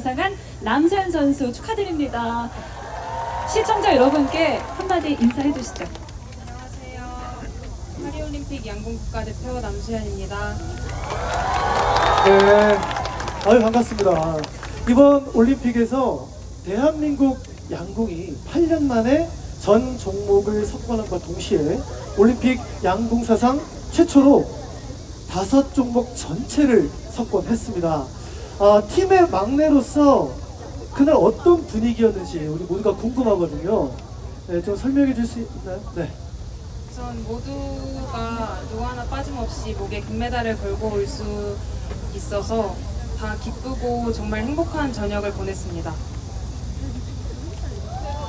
수상한 남세현 선수 축하드립니다. 시청자 여러분께 한마디 인사해 주시죠. 안녕하세요. 파리올림픽 양궁 국가대표 남수현입니다. 네, 아유 반갑습니다. 이번 올림픽에서 대한민국 양궁이 8년 만에 전 종목을 석권함과 동시에 올림픽 양궁 사상 최초로 다섯 종목 전체를 석권했습니다. 아, 팀의 막내로서 그날 어떤 분위기였는지 우리 모두가 궁금하거든요. 네, 좀 설명해 줄 수 있나요? 네. 우선 모두가 누구 하나 빠짐없이 목에 금메달을 걸고 올 수 있어서 다 기쁘고 정말 행복한 저녁을 보냈습니다.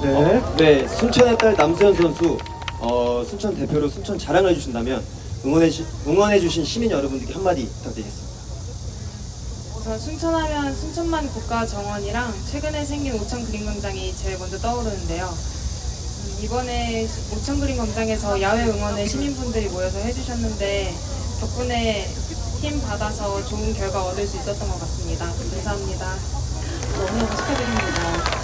네. 네, 순천의 딸 남수현 선수, 어, 순천 대표로 순천 자랑을 해주신다면 응원해, 주, 응원해 주신 시민 여러분들께 한마디 부탁드리겠습니다. 우선 순천하면 순천만 국가정원이랑 최근에 생긴 오천 그림광장이 제일 먼저 떠오르는데요. 음, 이번에 오천 그림광장에서 야외 응원을 시민분들이 모여서 해주셨는데 덕분에 힘 받아서 좋은 결과 얻을 수 있었던 것 같습니다. 감사합니다. 너무너무 축하드립니다.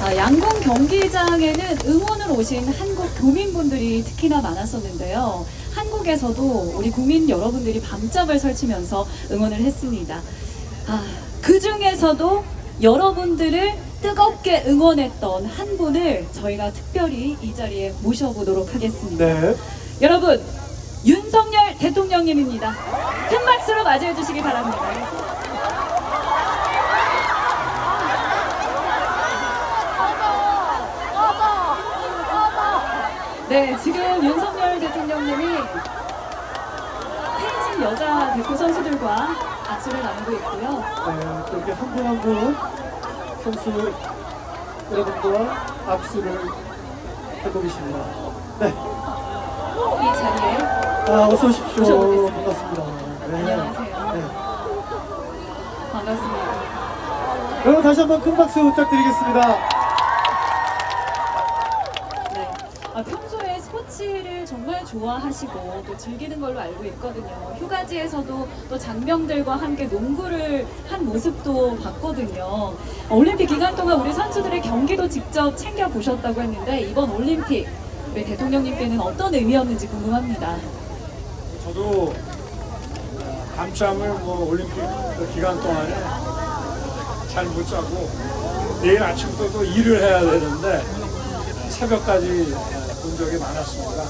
아, 양궁 경기장에는 응원을 오신 한국 교민분들이 특히나 많았었는데요. 한국에서도 우리 국민 여러분들이 밤잠을 설치면서 응원을 했습니다. 아, 그 중에서도 여러분들을 뜨겁게 응원했던 한 분을 저희가 특별히 이 자리에 모셔보도록 하겠습니다. 네. 여러분, 윤석열 대통령님입니다. 큰 박수로 맞이해 주시기 바랍니다. 네, 지금 윤석열 대통령님이 태진 여자 대표 선수들과 악수를 나누고 있고요. 네, 또 이렇게 한 분 한 분 선수 여러분과 악수를 하고 계십니다. 네, 이 자리에 아, 어서 오십시오. 모셔보겠습니다. 반갑습니다. 네. 안녕하세요. 네. 반갑습니다. 여러분 다시 한번 큰 박수 부탁드리겠습니다. 아, 평소에 스포츠를 정말 좋아하시고 또 즐기는 걸로 알고 있거든요. 휴가지에서도 또 장병들과 함께 농구를 한 모습도 봤거든요. 어, 올림픽 기간 동안 우리 선수들의 경기도 직접 챙겨 보셨다고 했는데 이번 올림픽 우리 대통령님께는 어떤 의미였는지 궁금합니다. 저도 밤잠을 뭐 올림픽 그 기간 동안에 잘 못 자고 내일 아침부터 또 일을 해야 되는데 새벽까지 본 적이 많았습니다.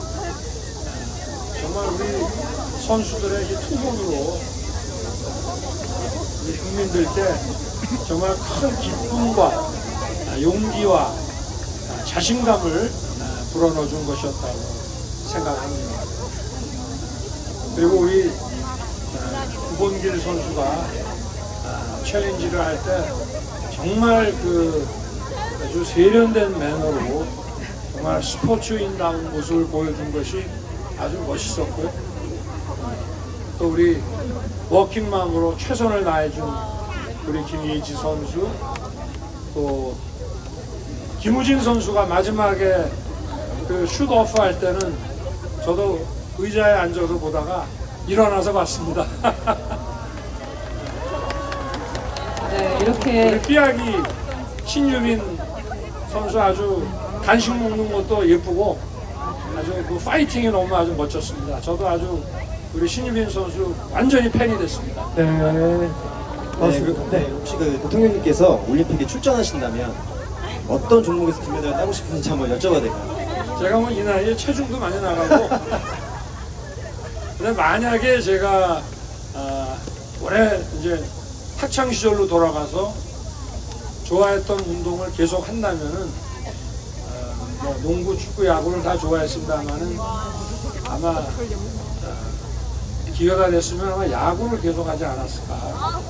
정말 우리 선수들의 이 투혼으로 우리 국민들께 정말 큰 기쁨과 용기와 자신감을 불어넣어 준 것이었다고 생각합니다. 그리고 우리 아, 구본길 선수가 아, 챌린지를 할 때 정말 그 아주 세련된 매너로 정말 스포츠인다운 모습을 보여준 것이 아주 멋있었고요. 또 우리 워킹맘으로 최선을 다해준 우리 김예지 선수 또 김우진 선수가 마지막에 그슛 오프 할 때는 저도 의자에 앉아서 보다가 일어나서 봤습니다. 네, 이렇게 우리 삐약이 신유민 선수 아주 간식 먹는 것도 예쁘고 아주 그 파이팅이 너무 아주 멋졌습니다. 저도 아주 우리 신유민 선수 완전히 팬이 됐습니다. 네. 네, 맞습니다. 그리고 네, 혹시 그 대통령님께서 올림픽에 출전하신다면 어떤 종목에서 금메달을 따고 싶은지 한번 여쭤봐도 될까요? 제가 뭐 이 나이에 체중도 많이 나가고 근데 만약에 제가 아, 올해 이제 학창 시절로 돌아가서 좋아했던 운동을 계속 한다면은 어, 뭐 농구, 축구, 야구를 다 좋아했습니다만은 아마 아, 기회가 됐으면 아마 야구를 계속 하지 않았을까.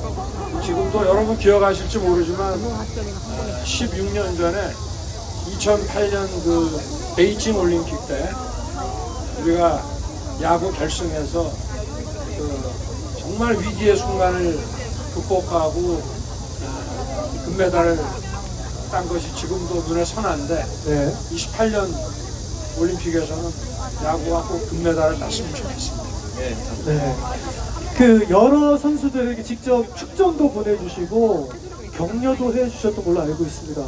지금도 여러분 기억하실지 모르지만 아, 16년 전에 2008년 그 베이징 올림픽 때 우리가 야구 결승에서 그 정말 위기의 순간을 극복하고 어, 금메달을 딴 것이 지금도 눈에 선한데 네. 28년 올림픽에서는 야구가 꼭 금메달을 땄으면 좋겠습니다. 네. 네. 그 여러 선수들에게 직접 축전도 보내주시고 격려도 해주셨던 걸로 알고 있습니다.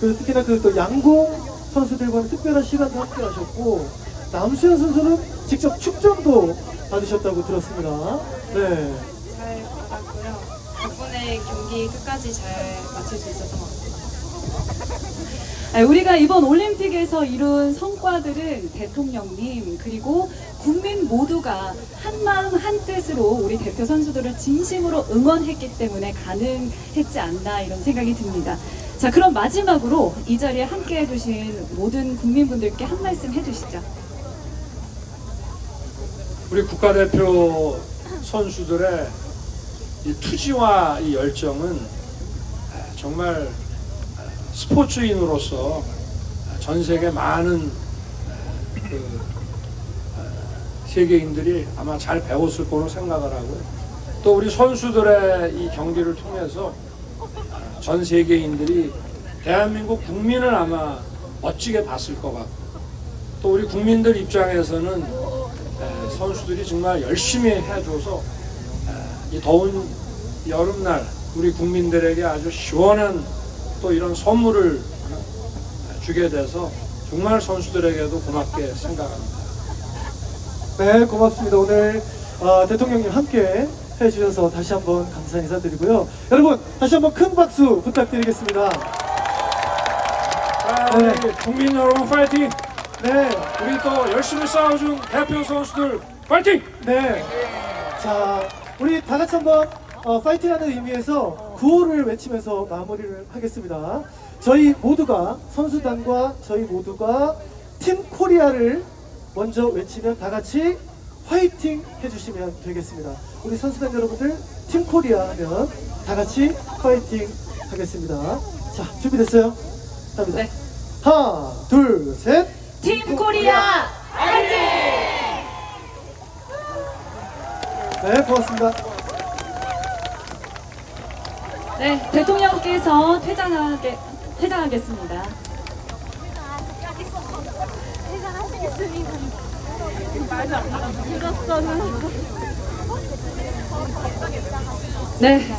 그리고 특히나 그 또 양궁 선수들과는 특별한 시간도 함께 하셨고 남수현 선수는 직접 축전도 받으셨다고 들었습니다. 네. 잘 받았고요. 덕분에 경기 끝까지 잘 마칠 수 있었던 것 같습니다. 아, 우리가 이번 올림픽에서 이룬 성과들은 대통령님 그리고 국민 모두가 한 마음 한 뜻으로 우리 대표 선수들을 진심으로 응원했기 때문에 가능했지 않나 이런 생각이 듭니다. 자 그럼 마지막으로 이 자리에 함께 해주신 모든 국민분들께 한 말씀 해주시죠. 우리 국가대표 선수들의 이 투지와 이 열정은 아, 정말 아, 스포츠인으로서 전 세계 많은 아, 그 아, 세계인들이 아마 잘 배웠을 거로 생각을 하고요. 또 우리 선수들의 이 경기를 통해서 아, 전 세계인들이 대한민국 국민을 아마 멋지게 봤을 것 같고 또 우리 국민들 입장에서는 에, 선수들이 정말 열심히 해줘서 에, 이 더운 여름날 우리 국민들에게 아주 시원한 또 이런 선물을 어, 주게 돼서 정말 선수들에게도 고맙게 생각합니다. 네, 고맙습니다. 오늘 어, 대통령님 함께 해주셔서 다시 한번 감사 인사드리고요. 여러분, 다시 한번 큰 박수 부탁드리겠습니다. 자, 네. 우리 국민 여러분 파이팅! 네, 우리 또 열심히 싸워준 대표 선수들 파이팅! 네. 자, 우리 다 같이 한번 어, 파이팅하는 의미에서 구호를 외치면서 마무리를 하겠습니다. 저희 모두가 선수단과 저희 모두가 팀 코리아를 먼저 외치면 다 같이 화이팅 해주시면 되겠습니다. 우리 선수단 여러분들 팀 코리아 하면 다 같이 파이팅 하겠습니다. 자, 준비됐어요? 갑니다. 네. 하나, 둘, 셋. 팀 코리아 네, 고맙습니다. 네 대통령께서 퇴장하게 퇴장하겠습니다. 네.